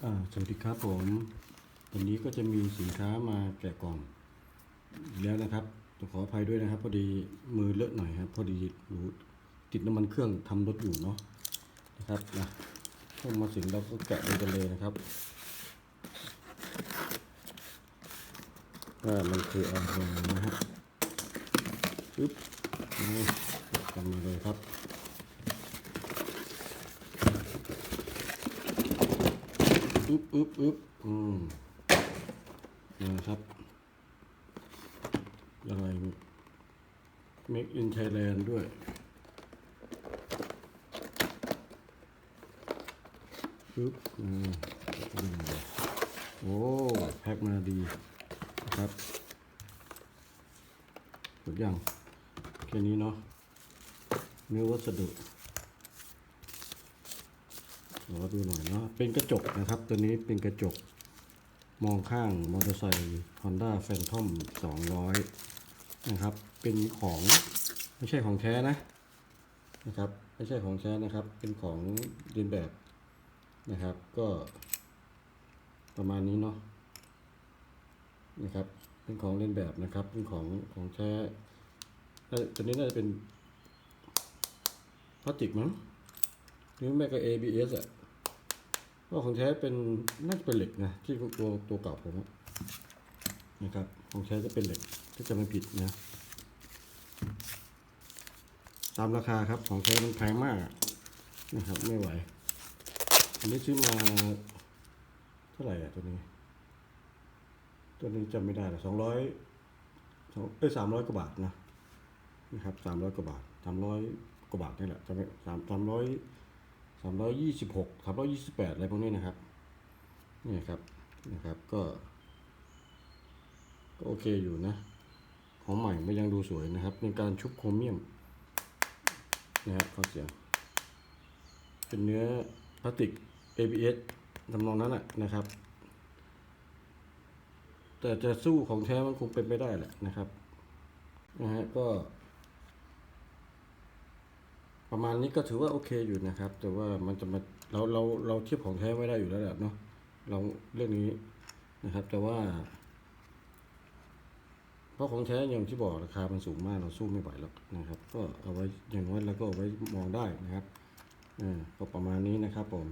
สวัสดีครับผม วันนี้ก็จะมีสินค้ามาแกะกล่องแล้วนะครับต้องขออภัยด้วยนะครับ พอดีมือเลอะหน่อยครับ พอดีรู้ติดน้ำมันเครื่องทำรถอยู่เนาะนะครับนะเข้ามาถึงเราก็แกะเลยกันเลยนะครับว่ามันคืออะไรนะฮะปึ๊บกันมาเลยครับ บอึ๊บอึ๊บอืมนะครับอะไร Make in Thailand ด้วย ปึ๊บอืมอืมโอ้ แพ็คมาดีนะครับหมดยังแค่นี้เนาะเนื้อวัสดุ ขอดูหน่อยเนาะเป็นกระจกนะครับ ตัวนี้เป็นกระจกมองข้างมอเตอร์ไซค์ Honda Phantom 200 นะครับ เป็นของไม่ใช่ของแท้นะนะครับ ไม่ใช่ของแท้นะครับ เป็นของเรียนแบบนะครับ ก็ประมาณนี้เนาะนะครับ เป็นของเรียนแบบนะครับ เป็นของของแท้ตัวนี้น่าจะเป็นพลาสติกมั้งหรือแม่ก็ ABS อะ ก็ของแท้เป็นน่าจะเป็นเหล็กนะที่ตัวตัวเก่าผมนะครับของแท้จะเป็นเหล็กถ้าจะไม่ผิดนะตามราคาครับของแท้มันแพงมากนะครับไม่ไหว อันนี้ซื้อมาเท่าไหร่อะตัวนี้ ตัวนี้จำไม่ได้ละสองร้อยสองเอ้ยสามร้อยกว่าบาทนะนะครับสามร้อยกว่าบาทสามร้อยกว่าบาทนี่แหละจำไม่สามสามร้อย สามร้อยยี่สิบหกสามร้อยยี่สิบแปดอะไรพวกนี้นะครับนี่ครับนะครับก็ก็โอเคอยู่นะ ของใหม่ไมันยังดูสวยนะครับเป็นการชุบโครเมียมนะครับข้อเสียง เป็นเนื้อพลาสติก ABS ทำนองนั้นแหละนะครับ แต่จะสู้ของแท้มันคงเป็นไม่ได้แหละนะครับนะฮะก็ ประมาณนี้ก็ถือว่าโอเคอยู่นะครับ แต่ว่ามันจะมาเราเราเราเทียบของแท้ไม่ได้อยู่แล้วแหละเนาะเราเรื่องนี้นะครับ แต่ว่า เพราะของแท้อย่างที่บอกราคามันสูงมากเราสู้ไม่ไหวแล้วนะครับ ก็เอาไว้อย่างน้อยเราก็เอาไว้มองได้นะครับอ่าก็ประมาณนี้นะครับผม